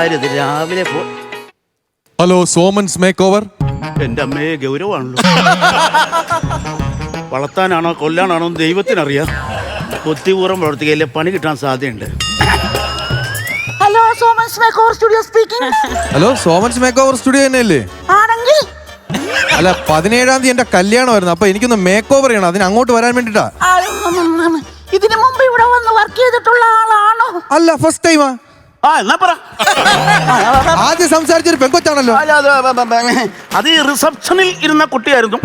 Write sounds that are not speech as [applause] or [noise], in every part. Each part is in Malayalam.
ആരിത് രാവിലെ പോ ഹലോ സോമൻസ് മേക്ക് ഓവർ എന്റെ അമ്മയെ ഗൗരവാണല്ലോ. വളർത്താനാണോ കൊല്ലാനാണോ എന്ന് ദൈവത്തിനറിയാം. ബുദ്ധിപൂർവം പ്രവർത്തിക്കയിലെ പണി കിട്ടാൻ സാധ്യതയുണ്ട്. Hello Soman's makeover studio speaking hello Soman's makeover studio തന്നെയല്ലേ? ആണെങ്കിൽ അല്ല പതിനേഴാം തീയതി എന്റെ കല്യാണമായിരുന്നു. അപ്പൊ എനിക്കൊന്ന് മേക്ക് ഓവർ ചെയ്യണം. അതിന് അങ്ങോട്ട് വരാൻ വേണ്ടിട്ടാ. ഇതിനു മുമ്പ് ഇവിടെ വന്ന് വർക്ക് ചെയ്തിട്ടുള്ള ആളാണോ? അല്ല ഫസ്റ്റ് ടൈമാ ആ എന്നാ പറ. ആദ്യം സംസാരിച്ചൊരു പെങ്കൊച്ചാണല്ലോ. അല്ല, അത് ബ- ബ- ബ- അത് ഈ റിസപ്ഷനിൽ ഇരുന്ന കുട്ടിയായിരുന്നു.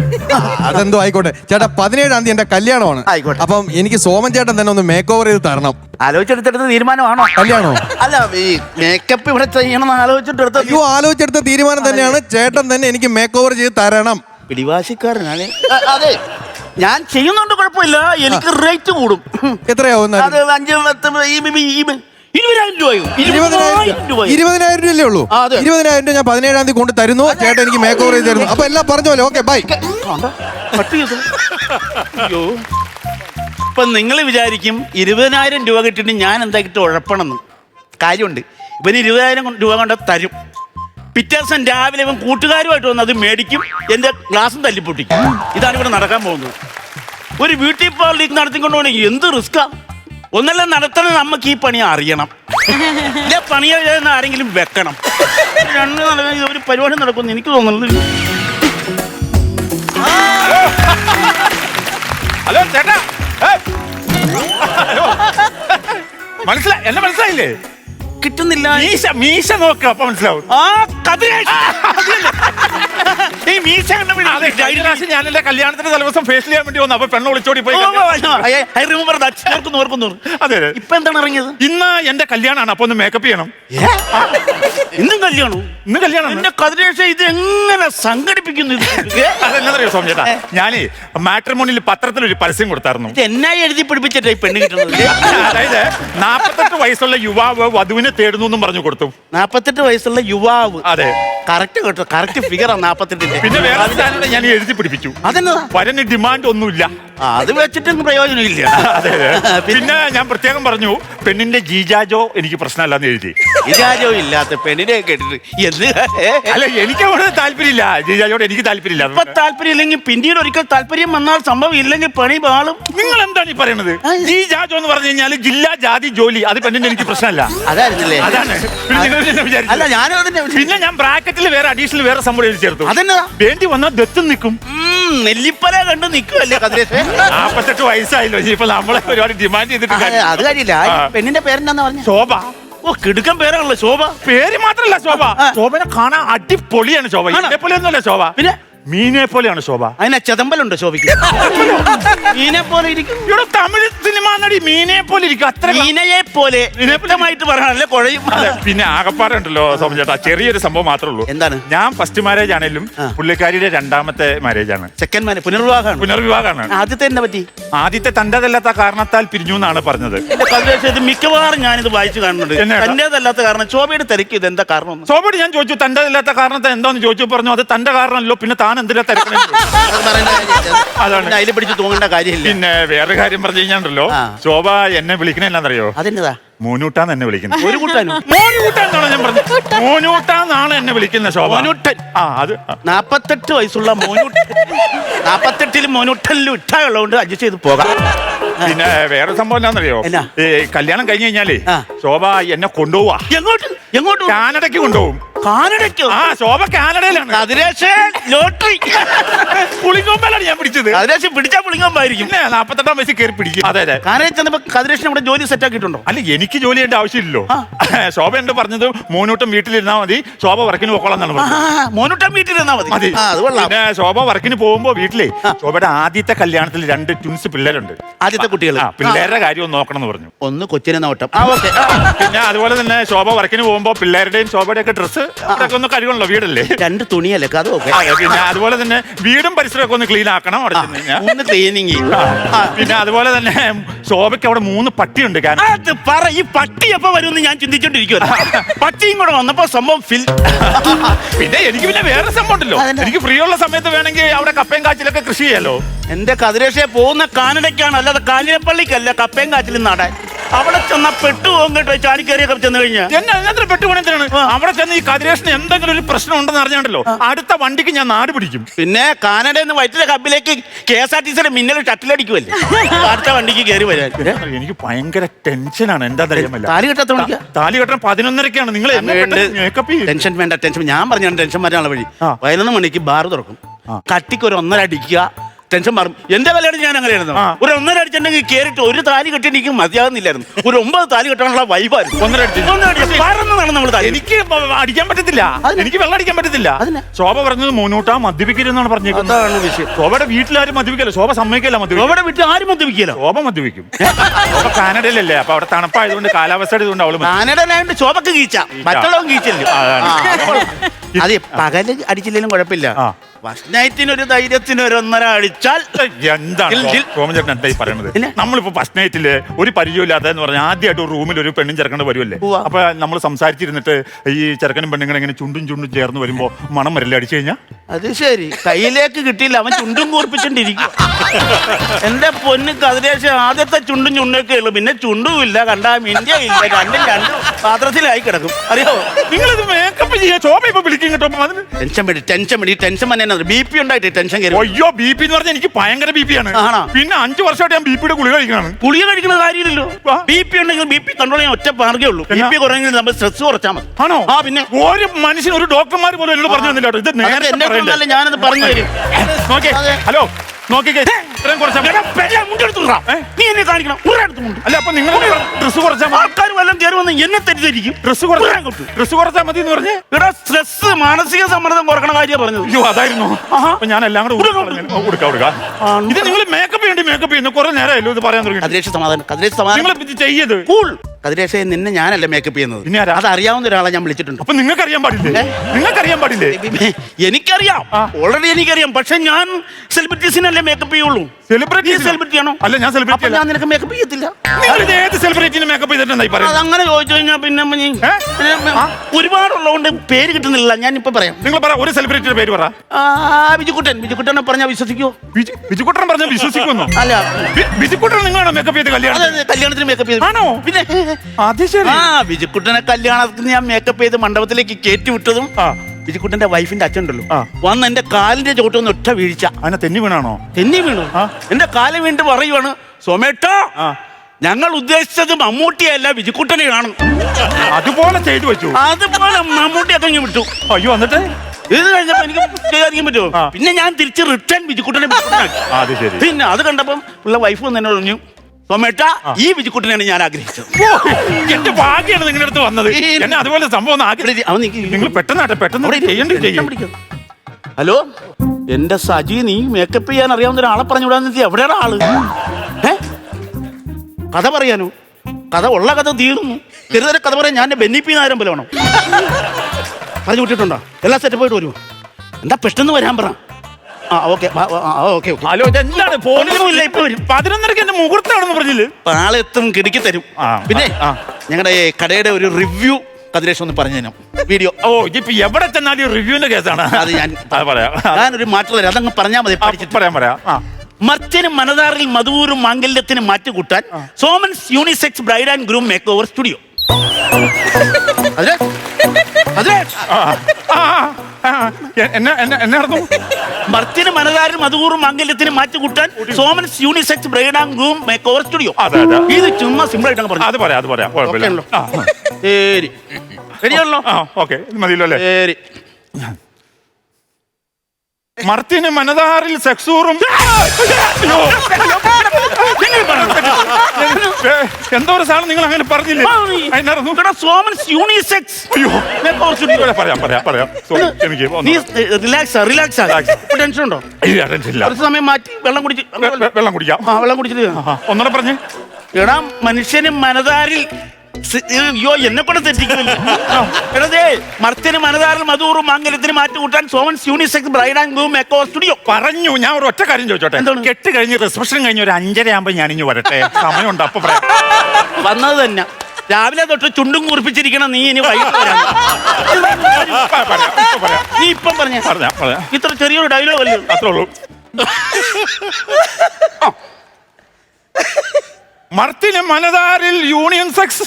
അതെന്തോ ആയിക്കോട്ടെ. ചേട്ടാ പതിനേഴാം തീയതി എന്റെ കല്യാണമാണ്. ആയിക്കോട്ടെ. അപ്പം എനിക്ക് സോമൻ ചേട്ടൻ തന്നെ ഒന്ന് മേക്ക് ഓവർ ചെയ്ത് തരണം. ആലോചിച്ചെടുത്തെടുത്ത തീരുമാനമാണോ? കല്യാണോ? അല്ല ഈ മേക്കപ്പ് ഇവിടെ ചെയ്യണം എന്ന് ആലോചിച്ചിട്ടെടുത്ത അയ്യോ ആലോചിച്ചെടുത്ത തീരുമാനം തന്നെയാണ്. ചേട്ടൻ തന്നെ എനിക്ക് മേക്ക് ഓവർ ചെയ്ത് തരണം. പിടിവാശിക്കാരനാണ്. അ- അതെ. ഞാൻ ചെയ്യുന്നുണ്ട് കുഴപ്പമില്ല. എനിക്ക് റേറ്റ് കൂടും. എത്രയാവും എന്നാലും? അത് അഞ്ച് പത്ത് ഈ ഈ- ഈ- ഇരുപതിനായിരം രൂപയോ. ഇരുപതിനായിരം രൂപ ഇരുപതിനായിരം രൂപയല്ലേ ഉള്ളൂ? ആ, അതെ. ഇരുപതിനായിരം രൂപ ഞാൻ പതിനേഴാം തീയതി കൊണ്ട് തരുന്നു. ചേട്ടൻ എനിക്ക് മേക്ക് ഓവർ ചെയ്ത് തരുന്നു. അപ്പൊ എല്ലാം പറഞ്ഞ പോലെ ഓക്കെ ബൈ കണ്ടോ? കട്ട് ചെയ്തു. അയ്യോ. ഇപ്പൊ നിങ്ങൾ വിചാരിക്കും ഇരുപതിനായിരം രൂപ കിട്ടിയിട്ട് ഞാൻ എന്താ എന്താക്കിട്ട് ഉഴപ്പണമെന്ന്. കാര്യമുണ്ട്. ഇപ്പൊ ഇവന് ഇരുപതിനായിരം രൂപ കൊണ്ട് തരും. പിറ്റേ ദിവസം രാവിലെ ഇവൻ കൂട്ടുകാരുമായിട്ട് വന്ന് അത് മേടിക്കും. എന്റെ ഗ്ലാസും തല്ലിപ്പൊട്ടിക്കും. ഇതാണ് ഇവിടെ നടക്കാൻ പോകുന്നത്. ഒരു ബ്യൂട്ടി പാർലർ നടത്തിക്കൊണ്ട് പോകണമെങ്കിൽ എന്ത് റിസ്ക്കാ ഒന്നല്ല നടത്തണ നമുക്ക് ഈ പണി അറിയണം. ഇല്ല പണി ആരെങ്കിലും വെക്കണം. രണ്ട് നടക്കുന്ന ഒരു പരിപാടി നടക്കുന്നു എനിക്ക് തോന്നുന്നത്. ഹലോ ചേട്ടാ. മനസ്സിലായി? എന്നെ മനസ്സിലായില്ലേ? കിട്ടുന്നില്ല. മീശ മീശ നോക്കുക അപ്പൊ മനസ്സിലാവും. ആ കതിരേഷ് ഈ മീശ അതെ കഴിഞ്ഞ പ്രാവശ്യം ഞാൻ എന്റെ കല്യാണത്തിന്റെ തലേദിവസം ഫേസ് ചെയ്യാൻ വേണ്ടി വന്നു അപ്പൊ പെണ്ണ് ഒളിച്ചോടി പോയി ഐ റിമെമ്പർ ദാറ്റ് ഓർക്കുന്നു ഓർക്കുന്നു. അതെ അതെ. ഇപ്പൊ എന്താണ് ഇറങ്ങിയത്? ഇന്ന് എന്റെ കല്യാണമാണ് അപ്പൊ ഒന്ന് മേക്കപ്പ് ചെയ്യണം. ഇന്നും കല്യാണോ? ഇന്ന് കല്യാണം എന്റെ കതിരേഷ ഇത് എങ്ങനെ സംഘടിപ്പിക്കുന്നു ഇത്? അതെന്നറിയോ സോം ചേട്ടാ? ഞാനേ മാട്രിമോണിയിൽ പത്രത്തിൽ ഒരു പരസ്യം കൊടുത്തായിരുന്നു. ഇത് എന്നായി എഴുതി പിടിപ്പിച്ചിട്ടാ ഈ പെണ്ണ് കിട്ടുന്നത്? അതായത് നാപ്പത്തെട്ട് വയസ്സുള്ള യുവാവ് വധുവിനെ തേടുന്നു എന്നും പറഞ്ഞു കൊടുത്തു. നാപ്പത്തെട്ട് വയസ്സുള്ള യുവാവ്. അതെ. കറക്റ്റ് കേട്ടോ. കറക്റ്റ് ഫിഗറാണ് നാപ്പത്തെട്ടിന്റെ പിന്നെ വേറെ സ്റ്റാൻഡേർഡ് ഞാൻ എഴുതി പിടിപ്പിച്ചു. അതെന്നതാ വരന് ഡിമാൻഡ് ഒന്നുമില്ല. ആ, അത് വെച്ചിട്ടൊന്നും പ്രയോജനമില്ല. [laughs] അതെ അതെ. പിന്നെ? ഞാൻ പ്രത്യേകം പറഞ്ഞു പെണ്ണിന്റെ ജീജാജോ എനിക്ക് പ്രശ്നമല്ലെന്ന് എഴുതി. ജീജാജോ ഇല്ലാത്ത പെണ്ണിനെ കേട്ടിട്ട് എന്ത്? ഏ? അല്ല എനിക്ക് അവിടെ താല്പര്യമില്ല. ജീജാജോട് എനിക്ക് ഇപ്പൊ താല്പര്യമില്ല. താല്പര്യം ഇല്ലെങ്കിൽ പിന്നീട് ഒരിക്കൽ താല്പര്യം വന്നാൽ സംഭവം ഇല്ലെങ്കിൽ പണി പാളും. നിങ്ങൾ എന്താണ് ഈ പറയുന്നത് ജീജാജോ എന്ന് പറഞ്ഞു കഴിഞ്ഞാൽ ജില്ലാ ജാതി ജോലി. അത് പെണ്ണിന്റെ എനിക്ക് പ്രശ്നമല്ല. അതായിരുന്നില്ലേ? അതാണ്. പിന്നെ നിങ്ങൾ എന്നെ വിചാരിച്ചത്? അല്ല ഞാനും അതിന്റെ പിന്നെ ഞാൻ ബ്രാക്കറ്റിൽ വേറെ അഡീഷണൽ വേറെ സംഭവം എഴുതി ചേർത്തു. അതെന്നതാ വേണ്ടി വന്നാൽ ദത്തും നിൽക്കും ഉം, നെല്ലിപ്പല കണ്ട് നിൽക്കുമല്ലേ കതിരേഷ് നാപ്പത്തെട്ട് വയസ്സായല്ലോ ഇനിയിപ്പോ നമ്മളെ ഒരുപാട് ഡിമാൻഡ് ചെയ്തിട്ട് ആ, കാര്യമില്ല. അത് കാര്യമില്ല. ആ. പെണ്ണിന്റെ പേരെന്താന്ന് പറഞ്ഞ? ശോഭ. ഓ കിടുക്കൻ പേരാണല്ലോ ശോഭ. പേര് മാത്രല്ല ശോഭ. ശോഭനെ കാണാൻ അടിപൊളിയാണ് ശോഭ. ആണോ? എന്നെ പോലെ ഒന്നുമല്ല ശോഭ. പിന്നെ? മീനെ പോലെയാണ് ശോഭ. അതിനെ ചെതമ്പലുണ്ട് ശോഭിക്ക് [laughs] മീനെ പോലെ ഇരിക്കും. ഇവിടെ തമിഴ് സിനിമ നടി മീനെ പോലെ ഇരിക്കും. അത്ര മീനയെ പോലെ വ്യക്തമായിട്ട് പറയാനല്ലേ കുഴയും. അതെ, പിന്നെ ആകപ്പാറ ഉണ്ടല്ലോ സോമൻ ചേട്ടാ. ചെറിയൊരു സംഭവം മാത്രമേ ഉള്ളൂ. എന്താണ്? ഞാൻ ഫസ്റ്റ് മാരേജ് ആണെങ്കിലും. പുള്ളിക്കാരിയുടെ രണ്ടാമത്തെ മാരേജ് ആണ്. സെക്കൻഡ് പുനർവിവാഹമാണ്. പുനർവിവാഹമാണ്. ആദ്യത്തെ എന്താ പറ്റി? ആദ്യത്തെ തന്റെതല്ലാത്ത കാരണത്താൽ പിരിഞ്ഞു എന്നാണ് പറഞ്ഞത്. എന്റെ കതിരേഷ് ഇത് മിക്കവാറും ഞാനിത് വായിച്ചു കാണുന്നുണ്ട്. എന്നാ? തന്റേതല്ലാത്ത കാരണം ശോഭയുടെ തിരക്ക് ഇത് എന്താ കാരണം ശോഭയുടെ സോമോട് ഞാൻ ചോദിച്ചു തന്റെതല്ലാത്ത കാരണത്തെ എന്താന്ന് ചോദിച്ചു പറഞ്ഞു. അത് തന്റെ കാരണമല്ലോ പിന്നെ താൻ എന്തിനാ തിരക്കണേ? [laughs] അത് അതാണ്. പിന്നെ അതിൽ പിടിച്ച് തൂങ്ങേണ്ട കാര്യമില്ല. പിന്നെ വേറെ കാര്യം പറഞ്ഞു കഴിഞ്ഞാണ്ടല്ലോ ശോഭ എന്നെ വിളിക്കണ എന്നാന്നറിയോ അതെന്നതാ? മോനൂട്ടാന്ന് എന്നെ വിളിക്കുന്നത്. ഒരു കൂട്ടാനോ. ഞാൻ പറഞ്ഞത്? മൂന്നൂട്ടാന്നാണ് എന്നെ വിളിക്കുന്നത് ശോഭ. മോനൂട്ടൻ. ആ അത്. നാപ്പത്തെട്ട് വയസ്സുള്ള മോനുട്ടൻ. നാപ്പത്തെട്ടിലും മോനുട്ടലിലും ഇട്ടായുള്ളതുകൊണ്ട് അഡ്ജസ്റ്റ് ചെയ്ത് പോകാം. പിന്നെ വേറെ സംഭവം എന്താണെന്നറിയോ എന്നാ? ഈ കല്യാണം കഴിഞ്ഞു കഴിഞ്ഞാലേ ആ. ശോഭ എന്നെ കൊണ്ടുപോവാ. എങ്ങോട്ട്? എങ്ങോട്ട്? കാനഡക്ക് കാനഡയ്ക്ക് കൊണ്ടുപോകും. കാനഡയ്ക്കോ ആ ശോഭ കാനഡയിലാണ്. കതിരേശ് ലോട്ടറി. പുളിങ്ങോമ്പലാണ് ഞാൻ പിടിച്ചത്. കതിരേശ് പിടിച്ചാ പുളിങ്ങമ്പായിരിക്കും. നാപ്പത്തെട്ടാം വയസ്സിൽ കയറി പിടിക്കും. അതെ അതെ. കാനഡയിൽ ചെന്നപ്പോ കതിരേഷിന് ഇവിടെ ജോലി സെറ്റ് ആക്കിയിട്ടുണ്ടോ? അല്ല എനിക്ക് ജോലി ചെയ്യേണ്ട ആവശ്യമില്ലല്ലോ. ശോഭ എന്റെ പറഞ്ഞത് മൂന്നൂട്ടം വീട്ടിലിരുന്നാ മതി ശോഭ വർക്കിന് പോക്കോളാം എന്നാണ് പറഞ്ഞത് വീട്ടിലിരുന്നാ മതി. മതി. പിന്നെ ശോഭ വർക്കിന് പോകുമ്പോ വീട്ടിലെ ശോഭയുടെ ആദ്യത്തെ കല്യാണത്തിൽ രണ്ട് ട്വിൻസ് പിള്ളേരുണ്ട്. ആദ്യത്തെ കുട്ടികൾ പിള്ളേരുടെ കാര്യം ഒന്ന് നോക്കണം എന്ന് പറഞ്ഞു. ഒന്ന് കൊച്ചിനെ നോട്ടം പിന്നെ അതുപോലെ തന്നെ ശോഭ വർക്കിന് പോകുമ്പോ പിള്ളേരുടെയും ശോഭയുടെ ഒക്കെ ഡ്രസ്സ് അവിടെയൊക്കെ ഒന്ന് കഴിവുള്ള വീടല്ലേ? രണ്ട് തുണിയല്ലേ അത് ഓക്കെ ആ, പിന്നെ അതുപോലെ തന്നെ വീടും പരിസരമൊക്കെ ഒന്ന് ക്ലീൻ ആക്കണം അവിടെ ചെന്ന് കഴിഞ്ഞാ. ഒന്ന് ക്ലീനിങ് ആ, പിന്നെ അതുപോലെ തന്നെ ശോഭയ്ക്ക് അവിടെ മൂന്ന് പട്ടിയുണ്ട് കാരണം അത് പറ ഈ പട്ടി എപ്പോ വരുമെന്ന് ഞാൻ ചിന്തിച്ചോണ്ടിരിക്കും പട്ടിയും കൂടെ വന്നപ്പോ സംഭവം ഫിൽ പിന്നെ എനിക്ക് പിന്നെ വേറെ സംഭവം ഉണ്ടല്ലോ. എനിക്ക് ഫ്രീ ഉള്ള സമയത്ത് വേണമെങ്കിൽ അവിടെ കപ്പയും കാച്ചിലൊക്കെ കൃഷി ചെയ്യാലോ. എന്റെ കതിരേഷയെ പോകുന്ന കാനഡയ്ക്കാണ് അല്ലാതെ കാഞ്ഞിരപ്പള്ളിക്കല്ല കപ്പയും കാച്ചിലും നടാൻ. അവിടെ ചെന്ന പെട്ടു പോകട്ടെ ചാടിക്കേറിയൊക്കെ ചെന്ന് കഴിഞ്ഞാൽ എന്നെ അതിനകത്ത് പെട്ടുപോണെന്തിനാണ് അവിടെ ചെന്ന് ഈ കതിരേഷന് എന്തെങ്കിലും ഒരു പ്രശ്നം ഉണ്ടെന്ന് അറിഞ്ഞാണ്ടല്ലോ. അടുത്ത വണ്ടിക്ക് ഞാൻ നാട് പിടിക്കും. പിന്നെ കാനഡയിൽ നിന്ന് വൈറ്റിലെ കബിലേക്ക് കെ എസ് ആർ ടി സിയുടെ മിന്നൽ ടട്ടിലടിക്കുമല്ലേ അടുത്ത വണ്ടിക്ക് കയറി വരാൻ. എനിക്ക് ഭയങ്കര ടെൻഷനാണ് എന്താ അറിയാമല്ല. താലി കെട്ടാത്ത താലി കെട്ടണം പതിനൊന്നരക്കാണ്. നിങ്ങൾ മേക്കപ്പ് ടെൻഷൻ വേണ്ട. ടെൻഷൻ ഞാൻ പറഞ്ഞാണ് ടെൻഷൻ മാറ്റാനുള്ള വഴി. പതിനൊന്ന് മണിക്ക് ബാർ തുറക്കും. കട്ടിക്ക് ഒരു ഒന്നര അടിക്കുക. ടെൻഷൻ മാറും. എന്റെ വിലയുടെ ഞാൻ അങ്ങനെയായിരുന്നു. ഒരു ഒന്നര അടിച്ചിട്ടുണ്ടെങ്കിൽ കേറിട്ട് ഒരു താലി കെട്ടി എനിക്ക് മതിയാകുന്നില്ലായിരുന്നു. ഒരു ഒമ്പത് താലി കെട്ടാനുള്ള വൈബായിരുന്നു ഒന്നര അടിച്ച്. പറന്നതാണ് നമ്മൾ എനിക്ക് അടിക്കാൻ പറ്റത്തില്ല. എനിക്ക് വെള്ളം അടിക്കാൻ പറ്റത്തില്ല? ശോഭ പറഞ്ഞത് മൂന്നൂട്ടാ മദ്യപിക്കരുതെന്നാണ് പറഞ്ഞേക്കുന്നത്. ശോഭയുടെ വീട്ടിലാരും മദ്യപിക്കല്ല. ശോഭ സമ്മതിക്കല്ല മദ്യപിക്കും ശോഭയുടെ വീട്ടിൽ ആരും മദ്യപിക്കില്ല. ശോഭ മദ്യപിക്കും. ശോഭ കാനഡയിലല്ലേ? അപ്പൊ അവിടെ തണുപ്പായതുകൊണ്ട് കാലാവസ്ഥ ഇതുകൊണ്ട് അവൾ കാനഡയിലായിട്ട് ശോഭക്ക് കീച്ച. മറ്റുള്ളവൻ കീച്ചല്ലോ. അതാണ്. അതെ പകൽ അടിച്ചില്ലെങ്കിലും കുഴപ്പമില്ല. ഫസ്റ്റ് ഒരു ധൈര്യത്തിന് ഒരു ഒന്നര അടിച്ചാൽ എന്താണ് ഇൽ- ഇൽ- സോമചേട്ടൻ എന്താ ഈ പറയണത് ഇല്ല. നമ്മളിപ്പോ ഫസ്റ്റ് നൈറ്റിൽ ഒരു പരിചയമില്ലാത്തതെന്ന് പറഞ്ഞാൽ ആദ്യമായിട്ട് ഒരു റൂമിൽ ഒരു പെണ്ണും ചെറുക്കണ്ട് വരുമല്ലേ ഉവ്വ. അപ്പൊ നമ്മൾ സംസാരിച്ചിരുന്നിട്ട് ഈ ചെറുക്കനും പെണ്ണുങ്ങളും ഇങ്ങനെ ചുണ്ടും ചുണ്ടും ചേർന്ന് വരുമ്പോ മണം വരില്ല അടിച്ചു കഴിഞ്ഞാൽ അത് ശരി. കയ്യിലേക്ക് കിട്ടിയില്ല. അവൻ ചുണ്ടും കൂർപ്പിച്ചോണ്ടിരിക്കും. എന്റെ പൊന്ന് കതിരേശ ആദ്യത്തെ ചുണ്ടും ചുണ്ടൊക്കെ ഉള്ളു. പിന്നെ ചുണ്ടും ഇല്ല. കണ്ടാ മിന്ത്യ ഇല്ല. രണ്ടും രണ്ടും പാത്രത്തിലായി കിടക്കും. അറിയോ നിങ്ങളിത് മേക്കപ്പ് ചെയ്യാ ശോഭ ഇപ്പൊ വിളിക്കും കേട്ടോ അപ്പൊ അതിന് ടെൻഷൻ പിടി ടെൻഷൻ പിടി ടെൻഷൻ തന്നെ ബി പി ഉണ്ടായിട്ട് ടെൻഷൻ കയറി അയ്യോ ബി പി എന്ന് പറഞ്ഞാൽ എനിക്ക് ഭയങ്കര ബി പി ആണ്. ആണോ? പിന്നെ അഞ്ചു വർഷമായിട്ട് ഞാൻ ബി പിയുടെ ഗുളിക കഴിക്കണം പുളിയ കഴിക്കുന്ന കാര്യമില്ലല്ലോ. ആ. ബി പി ഉണ്ടെങ്കിൽ ബി പി കൺട്രോൾ ചെയ്യാൻ ഒറ്റ ഉള്ളൂ. ബി എന്നാ? പി നമ്മൾ സ്ട്രെസ് കുറച്ചാൽ മതി. ആണോ? ആ പിന്നെ ഒരു മനുഷ്യൻ ഒരു ഡോക്ടർമാർ പോലും എന്നോട് പറഞ്ഞു തന്നില്ല കേട്ടോ. ഇത് അതൊക്കെ നേരത്തെ എന്നെ പറയണ്ടേ? കൊണ്ടല്ല ഞാനത് പറഞ്ഞു തരും. അതെ. ഹലോ. നോക്കിക്കേ. ഇത്രയും കുറച്ചാ? നീ എന്നെ കാണിക്കണം. അല്ല അപ്പൊ നിങ്ങൾ ഡ്രസ് കുറച്ചാൽ മതി. ആൾക്കാർ വല്ലതും കയറി വന്ന് എന്നെ തെറ്റിദ്ധരിക്കും. ഡ്രസ് ഉറ കുറച്ചാൽ അങ്ങോട്ട്. ഡ്രസ് കുറച്ചാൽ മതി എന്ന് പറഞ്ഞേ? ഇവിടെ സ്ട്രെസ് മാനസിക സമ്മർദ്ദം കുറക്കണ കാര്യം പറഞ്ഞത്. അയ്യോ അതായിരുന്നു. അപ്പൊ ഞാൻ എല്ലാം കൂടെ കൊടുക്കാം. കൊടുക്കാം. ഇത് നിങ്ങൾ മേക്കപ്പ് ചെയ്യേണ്ടി മേക്കപ്പ് ചെയ്യുന്നു കുറെ നേരമല്ലോ ഇത് പറയാൻ തുടങ്ങി കതിരേഷ് സമാധാനം കതിരേഷ് സമാധാനം. ചെയ്യത് കൂൾ കതിരേഷെ നിന്നെ ഞാനല്ല മേക്കപ്പ് ചെയ്യുന്നത്? ആരാ? അത് അറിയാവുന്ന ഒരാളെ ഞാൻ വിളിച്ചിട്ടുണ്ട്. അപ്പൊ നിങ്ങൾക്ക് അറിയാൻ പാടില്ലേ? നിങ്ങൾക്ക് അറിയാൻ പാടില്ലേ എനിക്കറിയാം. ആ. ഓൾറെഡി എനിക്കറിയാം. പക്ഷെ ഞാൻ സെലിബ്രിറ്റീസിനല്ലേ മേക്കപ്പ് ചെയ്യുള്ളൂ. സെലിബ്രിറ്റി നീ celebrity ആണോ? അല്ല ഞാൻ അപ്പൊ സെലിബ്രിറ്റി അല്ല. ഞാൻ നിനക്ക് മേക്കപ്പ് ചെയ്യത്തില്ല. നിങ്ങൾ ഇത് ഏത് സെലിബ്രിറ്റിനെ മേക്കപ്പ് ചെയ്തിട്ടുണ്ടായി പറയുന്നത്? അതങ്ങനെ ചോദിച്ചു കഴിഞ്ഞാൽ പിന്നെ നീ- ഏ? പിന്നെ ഒരുപാടുള്ളതുകൊണ്ട് പേര് കിട്ടുന്നില്ല ഞാൻ ഇപ്പൊ പറയാം. നിങ്ങൾ പറ ഒരു സെലിബ്രിറ്റിയുടെ പേര് പറ. ആ, ബിജുക്കുട്ടൻ. ബിജുക്കുട്ടനെ പറഞ്ഞാൽ വിശ്വസിക്കുവോ ബിജു- ബിജുക്കുട്ടൻ പറഞ്ഞ വിശ്വസിക്കുന്നു അല്ല. ബിജുകുട്ടൻ ബിജുക്കുട്ടൻ നിങ്ങളാണോ മേക്കപ്പ് ചെയ്ത് കല്യാണം അതെ അതെ, കല്യാണത്തിന് മേക്കപ്പ് ചെയ്തു. ആണോ? പിന്നെ അത് ശരി ആ ബിജുക്കുട്ടനെ കല്യാണത്തിന് ഞാൻ മേക്കപ്പ് ചെയ്ത് മണ്ഡപത്തിലേക്ക് കയറ്റി വിട്ടതും ആ. ബിജുക്കുട്ടന്റെ വൈഫിന്റെ അച്ഛൻ ഉണ്ടല്ലോ ആ. വന്ന് എന്റെ കാലിന്റെ ചോട്ടൊന്ന് ഒറ്റ വീഴ്ച അവനെ തെന്നി വീണാണോ തെന്നി വീണു ആ. എന്റെ കാൽ വീണ്ടും പറയുവാണ് സോമേട്ടോ ആ. ഞങ്ങൾ ഉദ്ദേശിച്ചത് മമ്മൂട്ടിയല്ല ബിജുക്കുട്ടനെ കാണും അതുപോലെ ചെയ്തു വെച്ചു അതുപോലെ മമ്മൂട്ടി അതങ്ങി വിട്ടു അയ്യോ എന്നിട്ട് ഇത് കഴിഞ്ഞപ്പോ എനിക്ക് ചെയ്യാതിരിക്കാൻ പറ്റുമോ ആ. പിന്നെ ഞാൻ തിരിച്ച് റിട്ടേൺ ബിജുക്കുട്ടനെ ബിജുക്കുട്ടനാക്കി. ആ, അത് ശരി പിന്നെ അത് കണ്ടപ്പം ഉള്ള വൈഫ് വന്ന് എന്നോട് പറഞ്ഞു സോമേട്ട ഈ ബിജുക്കുട്ടനെയാണ് ഞാൻ ആഗ്രഹിച്ചത്. എന്റെ ഭാഗ്യാണ് നിങ്ങളുടെ അടുത്ത് വന്നത്. എന്നെ അതുപോലെ സംഭവം നിങ്ങൾ പെട്ടെന്നാട്ടെ പെട്ടെന്ന്. ചെയ്യണ്ടി ചെയ്യും ഹലോ? എന്റെ സജി നീ മേക്കപ്പ് ചെയ്യാൻ അറിയാവുന്ന ഒരാളെ പറഞ്ഞു വിടാന്ന് എവിടെയാണ് ആൾ? കഥ പറയാനോ? കഥ ഉള്ള കഥ തീർന്നു. ചെറുതര കഥ പറയാൻ ഞാൻ ബെന്നിപ്പി നാരം പോലെ വേണം പറഞ്ഞു വിട്ടിട്ടുണ്ടോ? എല്ലാ സെറ്റപ്പ് ആയിട്ട് വരുമോ എന്താ പെട്ടെന്ന് വരാൻ പറ. ആ ഓക്കെ. ഹലോ ഇതെന്താണ്? ഒന്നുമില്ല, ഇപ്പൊ വരും. പതിനൊന്നരക്ക് എന്റെ മുഹൂർത്താണെന്ന് പറഞ്ഞില്ലേ? ആളെത്തും കിടക്കി തരും. ആ, പിന്നെ ആ. ഞങ്ങളുടെ കടയുടെ ഒരു റിവ്യൂ കതിരേഷ് ഒന്ന് പറഞ്ഞു തരാം വീഡിയോ. ഓ ഇപ്പൊ എവിടെ ചെന്നാലും റിവ്യൂവിന്റെ കേസാണ്. അത് ഞാൻ [laughs] അത് പറയാം. ഞാനൊരു മാറ്റം തരാം. അതങ്ങ് പറഞ്ഞാൽ മതി ആ, പഠിച്ചിട്ട്. പറയാം പറയാം. ആ. മർച്ചനും മനതാറിൽ മധുവൂരും മാംഗല്യത്തിന് മാറ്റുകൂട്ടാൻ Soman's unisex bride and groom makeover studio. അതെ മനതാരും ആ, മംഗല്യത്തിന് മാറ്റി കൂട്ടാൻ Soman's unisex bride and groom makeover studio. ഇത് ചുമ്മാ സിമ്പിൾ ആയിട്ട് അങ്ങ് പറഞ്ഞു. അത് പറയാം അത് പറയാം. ഓക്കെ കുഴപ്പമില്ല ശരി. ശരിയാണല്ലോ. ആ ഓക്കെ. മതിയല്ലോ അല്ലേ? ശരി. മർത്തിന് മനതാറിൽ സെക്സൂറും എന്തോ ഒരു സാധനം നിങ്ങൾ അങ്ങനെ പറഞ്ഞില്ലേ? സോമൻസ് യൂണിസെക്സ് അയ്യോ. പറയാം പറയാം പറയാം. സോറി നീ റിലാക്സ് റിലാക്സ് ടെൻഷൻ ഉണ്ടോ? ഇല്ല കുറച്ച് സമയം മാറ്റി വെള്ളം കുടിച്ച് വെള്ളം കുടിക്കാം. ആ വെള്ളം കുടിച്ചിട്ട് ആ, ഒന്നുകൂടെ പറഞ്ഞേ. എടാ മനുഷ്യന് മനതാരിൽ അയ്യോ എന്നെ കൂടെ തെറ്റിക്കുന്നില്ലേ. മർത്തിന് മനതാറിൽ മധൂറും മാംഗല്യത്തിന് മാറ്റി കൂട്ടാൻ Soman unisex bride and blue echo studio. പറഞ്ഞു ഞാൻ ഒരു ഒറ്റ കാര്യം ചോദിച്ചോട്ടെ? കെട്ട് കഴിഞ്ഞ് റിസപ്ഷൻ കഴിഞ്ഞ് ഒരു അഞ്ചര ആകുമ്പോ ഞാൻ ഇനി വരട്ടെ? സമയമുണ്ട് അപ്പൊ വന്നത് തന്നെ. രാവിലെ തൊട്ട് ചുണ്ടും കുറിപ്പിച്ചിരിക്കണം നീ ഇനി വൈകിട്ട് പറയാം. നീ ഇപ്പം പറഞ്ഞാ, ഇത്ര ചെറിയൊരു ഡയലോഗ് അല്ലേ അത്രേ ഉള്ളൂ. മർത്തിന് മനതാരിൽ യൂണിയൻ സെക്സ്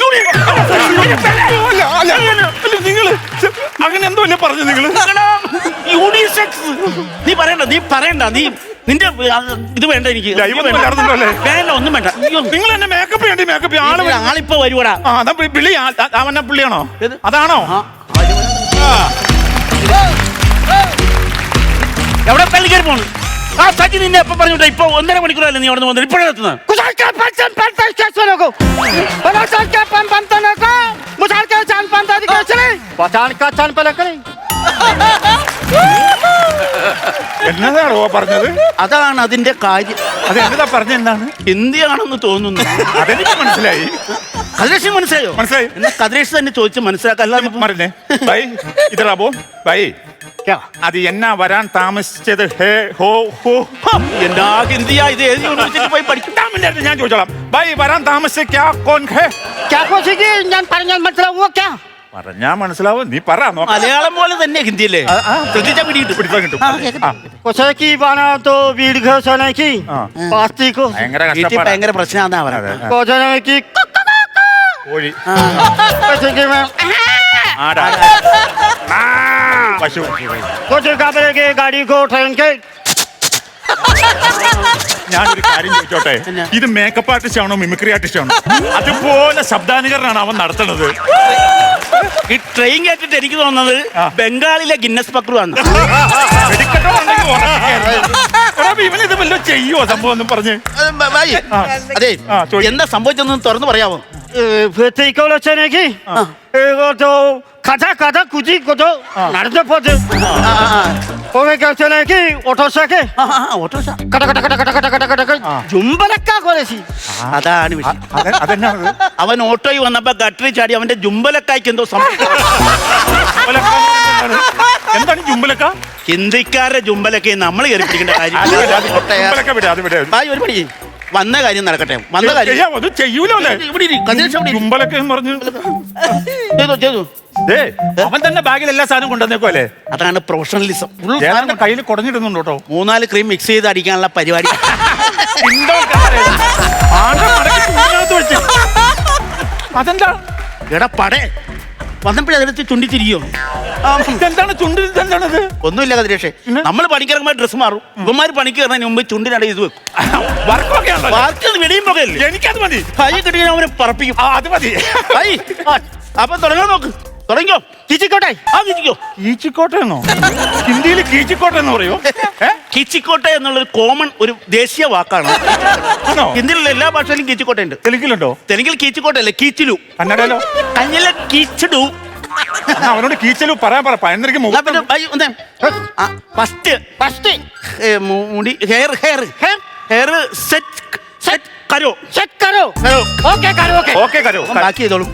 നിങ്ങൾ അങ്ങനെ എന്തോ എന്നെ പറഞ്ഞു നിങ്ങൾ യൂണിയൻ സെക്സ് നീ പറയണ്ട നീ പറയണ്ട നീ നിന്റെ ഇത് വേണ്ട എനിക്ക്. വേണ്ട. ഒന്നും വേണ്ട. നിങ്ങൾ എന്നെ മേക്കപ്പ് ചെയ്യണ്ടി മേക്കപ്പ് ആൾ ആളിപ്പോ വരുവടാ. അതാ അവനെ പുള്ളിയാണോ? അതാണോ? എവിടെ പള്ളിക്കാർ പോണു? ആ സജി നിന്നെ എപ്പോ പറഞ്ഞു ഇപ്പൊ ഒന്നര മണിക്കൂറല്ലേ നീ അവിടെ നിന്ന് വന്നത് ഇപ്പോഴേ എത്തുന്നത്? എന്നതാണോ പറഞ്ഞത്? അതാണ് അതിന്റെ കാര്യം. അത് എന്നതാ പറഞ്ഞ എന്താണ്? ഹിന്ദിയാണെന്ന് തോന്നുന്നു. അതെനിക്ക് മനസ്സിലായി. കതിരേഷ് മനസ്സിലായോ? മനസ്സിലായി. എന്നാ കതിരേഷ് തന്നെ ചോദിച്ച് മനസ്സിലാക്കാൻ ബൈ. ഇതാ ബൈ. അത് എന്നാ വരാൻ താമസിച്ചത് ഹേ ഹോ ഹോ ഹ, എന്നാ ഹിന്ദിയാ ഇത് ഏത് യൂണിവേഴ്സിറ്റി [laughs] പോയി പഠിക്കും ഡാമിന്റെ അടുത്ത് ഞാൻ ചോദിച്ചോളാം ബൈ വരാൻ താമസിച്ച ക്യാ കോൻ ഹേ क्या पूछेगी जान पर मतलब वो क्या പറഞ്ഞാ മനസ്സിലാവും നീ പറ നോക്കാം മലയാളം പോലെ തന്നെ ഹിന്ദിയല്ലേ ആ, ആ. ശ്രദ്ധിച്ചാ പിടിയിട്ടു പിടിച്ചാ കിട്ടും ആ, कुछ की बना तो वीर घोषणा की ആ. पास्ती को ഭയങ്കര വീട്ടിൽ കഷ്ടപ്പാടാ ഭയങ്കര പ്രശ്നമാണെന്നാ പറയുന്നത് भोजन की കോഴി कुछ की में ആടാ ആ, പശു कुछ कपड़े के गाड़ी को ट्रेन के ഞാനൊരു കാര്യം ചോദിച്ചോട്ടെ എന്നാ? ഇത് മേക്കപ്പ് ആർട്ടിസ്റ്റ് ആണോ മിമിക്രി ആർട്ടിസ്റ്റ് ആണോ അതുപോലെ ശബ്ദാനുകരണമാണ് അവൻ നടത്തുന്നത് ഈ ട്രെയിൻ കേട്ടിട്ട് എനിക്ക് തോന്നുന്നത് ആ. ബംഗാളിലെ ഗിന്നസ് പക്രു ആണ് വെടിക്കെട്ടോ ഉണ്ടെങ്കിൽ ഉറപ്പിക്കായിരുന്നു. എടാ, ഇവൻ ഇത് വല്ലതും ചെയ്യുവോ സംഭവം എന്ന് പറഞ്ഞ് ആ. അതെ ആ, ചോദിക്ക്. എന്താ സംഭവിച്ചെന്ന് തുറന്നു പറയാമോ കഥ കഥ കുജി കൊത നടന്നപ്പോത് ഓമേക്കാച്ചലേക്ക് ഓട്ടോസാക്ക് ഓട്ടോസ കട കട കട കട കട കട കട ജുംബലക്കാ കൊലശി അതാണ് വിഷയം അതെന്നാണ് അവൻ ഓട്ടോയിൽ വന്നപ്പോ ഗട്ടറി ചാടി അവന്റെ ജുംബലക്കായ്ക്ക് എന്തോ സംഭവം എന്താണ് ജുംബലക്ക ഹിന്ദിക്കാരുടെ ജുംബലൊക്കെ നമ്മൾ കയറി പിടിക്കേണ്ട കാര്യം. ഭായ് ഒരു പടി വന്ന കാര്യം നടക്കട്ടെ. വന്ന കാര്യം ചെയ്യൂലേ ഇവിടെ ചെയ്തു ചെയ്തു. അവൻ തന്നെ ബാഗിൽ എല്ലാ സാധനവും കൊണ്ടുവന്നേക്കോ അല്ലേ? അതാണ് പ്രൊഫഷണലിസം കയ്യിൽ കുടഞ്ഞിടുന്നുണ്ട് കേട്ടോ. മൂന്നാൽ ക്രീം മിക്സ് ചെയ്ത് അടിക്കാനുള്ള പരിപാടി. [laughs] അതെന്താ? എടാ പടേ. വന്നപ്പോഴേ അതിനകത്ത് ചുണ്ടിത്തിരിയോ എന്താണ് ചുണ്ടിൽ എന്താണത് ഒന്നുമില്ല കതിരേഷേ. നമ്മൾ പണിക്കിറങ്ങുമ്പോൾ ഡ്രസ്സ് മാറും. ഇവന്മാർ പണിക്ക് കയറുന്നതിന് മുമ്പ് ചുണ്ടിനട ഇത് വെക്കും. വർക്കൊക്കെ വെടിയും പോകല്ലേ? എനിക്കത് മതി. കൈ കിട്ടിയാൽ അവനെ പറപ്പിക്കും. അത് മതി. അപ്പൊ തുടങ്ങാൻ നോക്ക്. തുടങ്ങിയോ കീച്ചിക്കോട്ടെ. ആ കീച്ചിക്കോ. കീച്ചിക്കോട്ടെ എന്നോ ഹിന്ദിയിൽ കീച്ചിക്കോട്ടെ എന്ന് പറയോ [laughs] കീച്ചിക്കോട്ടെ എന്നുള്ളൊരു കോമൺ ഒരു ദേശീയ വാക്കാണ്. ഹിന്ദിയിലുള്ള എല്ലാ ഭാഷയിലും കീച്ചിക്കോട്ടെ ഉണ്ട് തെലുങ്കിലുണ്ടോ? തെലുങ്കിൽ കീച്ചിക്കോട്ടെ അല്ലേ? കീച്ചിലു. കന്നഡയിലോ? കഞ്ഞിലെ കീച്ചിടു. അവനോട് കീച്ചലു പറയാൻ പറ. ആ, ഫസ്റ്റ് ഫസ്റ്റ് മുടി hair hair hair set set കരോ. Set കരോ. ഓക്കെ കരോ. ഓക്കെ കരോ ബാക്കി ചെയ്തോളൂ.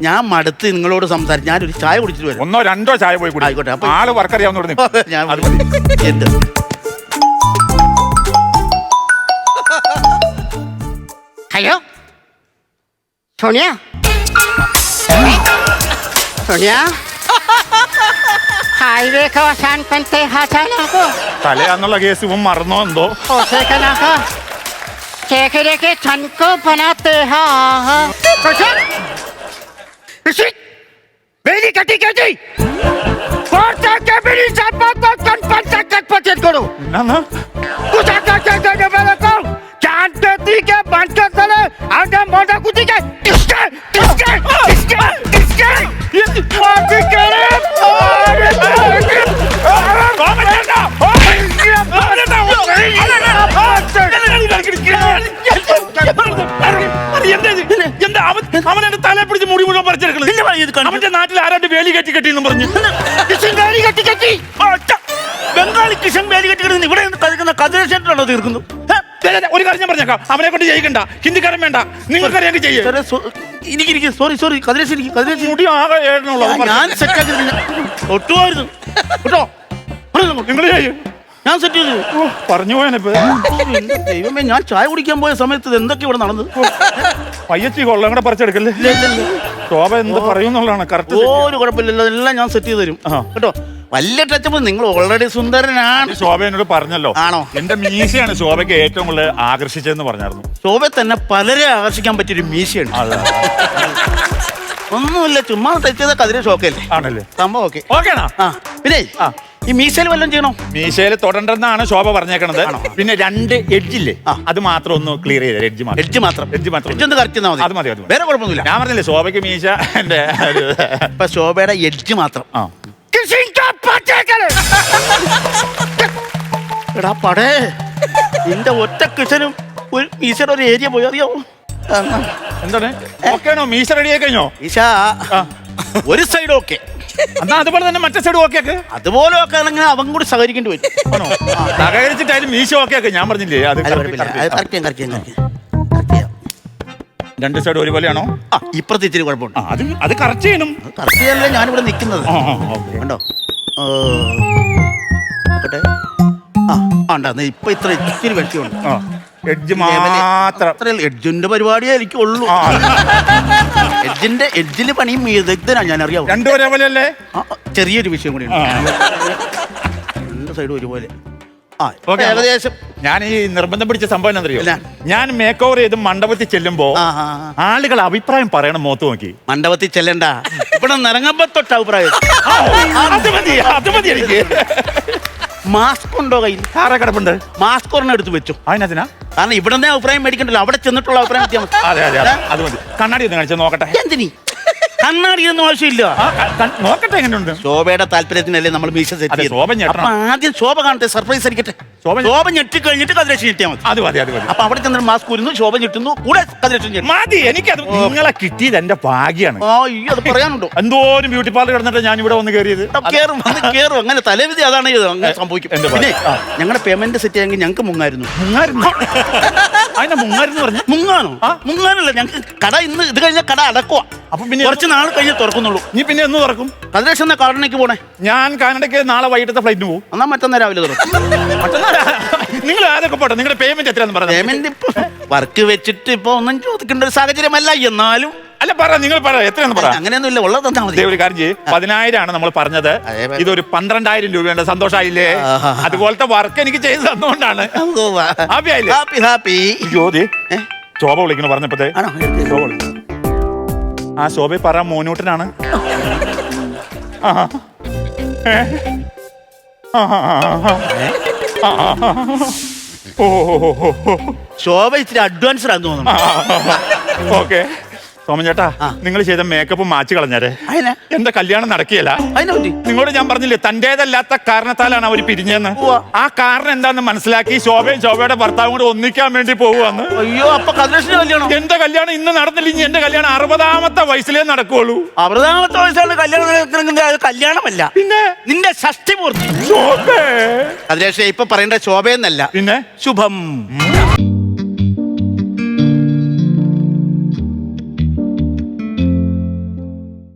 ഞാൻ മടുത്ത് നിങ്ങളോട് സംസാരിച്ച് ഞാനൊരു ചായ കുടിച്ചിട്ട് വരാം ഒന്നോ രണ്ടോ ചായ പോയി കുടി ആയിക്കോട്ടെ, അപ്പൊ- ആള് വർക്കറിയാവുന്നോട് [laughs] ഞാൻ അത് മതി എന്ത് हेलो सोनिया सोनिया हाईवे का शान पंते हाथाना को തലയാന്നുള്ള കേസ് ഇവൻ മറന്നോ എന്തോ ओसे का ना का केकरे के छन को बनाते हाँ कुछ Veni kati kati! Forza che mi dice mamma con forza che pati koro! Nana? Kuta ka ka ka ka ka ka! Chante ti ke bante sale ada moda kuti ke tiske tiske tiske tiske! Pati kare! അല്ല എന്താ അവൻ അവൻ തല പിടിച്ച് മുടി മുഴുവൻ പറിച്ചെടുക്കുന്നത് അവന്റെ നാട്ടിൽ ആരാണ്ട് വേലി കെട്ടി കെട്ടി എന്ന് പറഞ്ഞു. വേലി കെട്ടി കെട്ടി. ബംഗാളി കിഷൻ വേലി കെട്ടി കിടന്ന് ഇവിടെ കഴിക്കുന്ന കതിര സെന്ററാണോ ഒരു കാര്യം പറഞ്ഞേക്കാം. അവനെ കൊണ്ട് ചെയ്യിക്കണ്ട ഹിന്ദിക്കാരൻ വേണ്ട. നിങ്ങൾക്കറിയാൻ ചെയ്യും. എനിക്കിരിക്കും സോറി സോറി കതിരേശ് എനിക്ക് മുടി ആകെ ഏടനുള്ളൂ ഞാൻ സെറ്റ് ആക്കി ഒട്ടുമായിരുന്നു. കേട്ടോ? നിങ്ങൾ ചെയ്യും. ഞാൻ സെറ്റ് ചെയ്തു. പറഞ്ഞു പോയാനിപ്പോ എന്റെ ദൈവമേ ഞാൻ ചായ കുടിക്കാൻ പോയ സമയത്ത് ഇത് എന്തൊക്കെ ഇവിടെ നടന്നത്? പയ്യച്ചി കൊള്ളം കൂടെ പറിച്ചെടുക്കല്ലേ? ശോഭ എന്ത് പറയുന്നുള്ളതാണ് കറക്റ്റ് ഒരു കുഴപ്പമില്ലല്ലോ എല്ലാം ഞാൻ സെറ്റ് ചെയ്ത് തരും. കേട്ടോ? വലിയ ടച്ചപ്പ് നിങ്ങൾ ഓൾറെഡി സുന്ദരനാണ്. ശോഭ എന്നോട് പറഞ്ഞല്ലോ. ആണോ? എന്റെ മീശയാണ് ശോഭയ്ക്ക് ഏറ്റവും കൂടുതൽ ആകർഷിച്ചതെന്ന് പറഞ്ഞായിരുന്നു. ശോഭ തന്നെ പലരെ ആകർഷിക്കാൻ പറ്റിയൊരു മീശയാണ്. ഒന്നുമില്ല ചുമ്മാ ടച്ച് കതിരെ ഷോക്കല്ലേ ആണല്ലേ? സംഭവം ഓക്കെ ഓക്കേണാ ആ പിന്നെ? ആ. ഈ മീശയിൽ വല്ലതും ചെയ്യണോ? മീശയിൽ തൊടണ്ടെന്നാണ് ശോഭ പറഞ്ഞേക്കണത്. പിന്നെ രണ്ട് എഡ്ജില്ലേ. അത് മാത്രം ഒന്ന് ക്ലിയർ ചെയ്തേ എഡ്ജ് മാത്രം. എഡ്ജ് മാത്രം. എഡ്ജ് മാത്രം. എഡ്ജ് ഒന്ന് കറക്റ്റ് അത് മതി, അത് മതി. വേറെ കുഴപ്പമൊന്നുമില്ല. ഞാൻ പറഞ്ഞില്ലേ ശോഭയ്ക്ക് മീശ എന്റെ ഇപ്പൊ ശോഭയുടെ എഡ്ജ് മാത്രം. ആ. എടാ പടേ നിന്റെ ഒറ്റ കിഷനും ഒരു മീശയുടെ ഒരു ഏരിയ പോയി അറിയാവോ എന്താണ്? എന്താണ് ആണോ മീശ റെഡി ആയി കഴിഞ്ഞോ? മീശ ഒരു സൈഡ് ഓക്കെ എന്നാ അതുപോലെ തന്നെ മറ്റേ സൈഡ് ഓക്കെ ആക്ക് അതുപോലെ ഒക്കെ ആണെങ്കിൽ അവൻ കൂടി സഹകരിക്കേണ്ടി വരും. ആണോ? സഹകരിച്ചിട്ടായാലും മീശ ഓക്കെ ആക്ക് ഞാൻ പറഞ്ഞില്ലേ? അത് അത് correct, കുഴപ്പമില്ല. correct. അത് correct ചെയ്യാം, correct ചെയ്യാം, correct ചെയ്യാം. Correct ചെയ്യാം. രണ്ട് സൈഡ് ഒരുപോലെയാണോ? ആ ഇപ്പുറത്ത് ഇച്ചിരി കുഴപ്പമുണ്ട്. ആ അത് അത് കറക്റ്റ് ചെയ്യണം. കറക്റ്റ് ചെയ്യാനല്ലേ ഞാനിവിടെ നിൽക്കുന്നത്. ആ, ആ. കണ്ടോ? ഏ, നോക്കട്ടെ. ആ എന്നാ ഇപ്പൊ ഇത്ര ഇച്ചിരി വെട്ടിയുണ്ട്. ആ എഡ്ജ് മാത്രം. അത്ര എഡ്ജിന്റെ പരിപാടിയേ എനിക്കുള്ളൂ. ആ എഡ്ജിന്റെ എഡ്ജിൽ പണിയും വിദഗ്ധനാ ഞാൻ അറിയാവൂ രണ്ടും ഒരേപോലെയല്ലേ? ആ, ചെറിയൊരു വിഷയം കൂടി സൈഡ് രണ്ട് സൈഡും ഒരുപോലെ. ആ. ഏകദേശം. ഞാൻ ഈ നിർബന്ധം പിടിച്ച സംഭവം എന്താണെന്നറിയോ? ഇല്ല. ഞാൻ മേക്ക് ഓവർ ചെയ്ത് മണ്ഡപത്തിൽ ചെല്ലുമ്പോ ആ, ആ, ആ. ആളുകൾ അഭിപ്രായം പറയണം മുഖത്ത് നോക്കി. മണ്ഡപത്തിൽ ചെല്ലണ്ട. ഇവിടെ നിറങ്ങുമ്പോ തൊട്ട് അഭിപ്രായം അത് മതി അത് മതി എനിക്ക്. മാസ്ക് ഉണ്ടോ കയ്യിൽ? സാറേ കിടപ്പുണ്ട്? മാസ്ക് ഒരെണ്ണം എടുത്ത് വെച്ചു. അതിനകത്തിനാ? കാരണം ഇവിടെ നിന്ന് അഭിപ്രായം മേടിക്കണ്ടല്ലോ. അവിടെ ചെന്നിട്ടുള്ള അഭിപ്രായം മതി. അതെ അതെ അതെ. അത് മതി. കണ്ണാടി ഒന്ന് കാണിച്ചു നോക്കട്ടെ. എന്തിനി? കണ്ണാടി ഒന്നും ആവശ്യമില്ല. ആ, ക- ക- നോക്കട്ടെ എങ്ങനെയുണ്ട്? ശോഭയുടെ താല്പര്യത്തിനല്ലേ നമ്മൾ മീശ സെറ്റ് അതെ, ചെയ്തത്. ശോഭ ഞെട്ടണം. ആദ്യം ശോഭ കാണട്ടെ സർപ്രൈസ് അടിക്കട്ടെ ശോഭ ഞെ- ശോഭ ഞെട്ടി കഴിഞ്ഞിട്ട് കതിരശ്ശി ഞെട്ടിയാൽ മതി. അത് മതി അത് മതി. അപ്പൊ അവിടെ ചെന്നിട്ട് മാസ്ക് ഊരുന്നു ശോഭ ഞെട്ടുന്നു കൂടെ കതിരശ്ശി ഞെട്ടുന്നു. മതി എനിക്കത് നിങ്ങളെ കിട്ടിയത് എന്റെ ഭാഗ്യാണ്. ആ ഈ അത് പറയാനുണ്ടോ? എന്തോരം ബ്യൂട്ടി പാർലർ കിടന്നിട്ട് ഞാൻ ഇവിടെ വന്ന് കയറിയത്? കേറും വന്ന് കേറും. അങ്ങനെ തലവിധി അതാണ് ഇത്. അങ്ങനെ സംഭവിക്കും. എന്ത് പിന്നെ ആ. ഞങ്ങളുടെ പേയ്മെന്റ് സെറ്റ് ആയെങ്കിൽ ഞങ്ങൾക്ക് മുങ്ങായിരുന്നു. മുങ്ങായിരുന്നു? അതിന്റെ മുങ്ങായിരുന്നു പറഞ്ഞു? മുങ്ങാനോ മുങ്ങാനല്ല ഞങ്ങൾക്ക് കട ഇന്ന് ഇത് കഴിഞ്ഞാൽ കട അടക്കുക അപ്പൊ പിന്നെ കുറച്ച് നാൾ കഴിഞ്ഞ് തുറക്കുന്നുള്ളൂ. നീ പിന്നെ എന്ന് തുറക്കും? കതിരക്ഷ എന്നാ കാടിനേക്ക് പോണേ. ഞാൻ കാനഡയ്ക്ക് നാളെ വൈകിട്ടത്തെ ഫ്ലൈറ്റിന് പോകും എന്നാ മറ്റന്നാ രാവിലെ തുറക്കും. നിങ്ങൾ ആരൊക്കെ പോട്ടെ? നിങ്ങളുടെ പേയ്മെന്റ് എത്രയാന്ന് പറഞ്ഞു പേയ്മെന്റ് ഇപ്പൊ വർക്ക് വെച്ചിട്ട് ഇപ്പൊ ഒന്നും ചോദിക്കേണ്ട ഒരു സാഹചര്യമല്ല. എന്നാലും അല്ല പറ നിങ്ങൾ പറ എത്രയാണ് പറ. അങ്ങനെയൊന്നും ഇല്ല ഉള്ളത് തന്നാ മതി. ദേ ഒരു കാര്യം ചെയ്യും. പതിനായിരം ആണ് നമ്മൾ പറഞ്ഞത്. ഇതൊരു പന്ത്രണ്ടായിരം രൂപയുണ്ട്. സന്തോഷായില്ലേ. അതുപോലത്തെ വർക്ക് എനിക്ക് ചെയ്ത് തന്നുകൊണ്ടാണ് ഹാപ്പി ആയില്ലേ? Happy happy Jyothi? ശോഭ വിളിക്കണ പറഞ്ഞപ്പോഴത്തെ ശോഭ. ആ ശോഭ പറ മോനൂട്ടനാണ്. ആ ഏ? ശോഭ ഇച്ചിരി അഡ്വാൻസ്ഡ് ആണെന്ന് തോന്നുന്നു. ഓക്കെ. സോമൻ ചേട്ടാ നിങ്ങൾ ചെയ്ത മേക്കപ്പ് മാച്ച് കളഞ്ഞാരെ. അതിനെ എന്റെ കല്യാണം നടക്കിയല്ല? അതിനെ പറ്റി? നിങ്ങളോട് ഞാൻ പറഞ്ഞില്ലേ തന്റേതല്ലാത്ത കാരണത്താലാണ് അവർ പിരിഞ്ഞെന്ന് ഉവ്വ. ആ കാരണം എന്താന്ന് മനസ്സിലാക്കി ശോഭയും ശോഭയുടെ ഭർത്താവും കൂടെ ഒന്നിക്കാൻ വേണ്ടി പോവുകയാണ്. അയ്യോ അപ്പൊ കല്യാണം? എന്റെ കല്യാണം ഇന്ന് നടന്നില്ല ഇനി എന്റെ കല്യാണം അറുപതാമത്തെ വയസ്സിലേ നടക്കുള്ളൂ. അമൃതാമത്തെ വയസ്സാണ് കല്യാണം അത് കല്യാണമല്ല. പിന്നെ? നിന്റെ ഷഷ്ടി പൂർത്തി. ശോഭേ. ഇപ്പൊ പറയേണ്ട ശോഭയെന്നല്ല. പിന്നെ? ശുഭം.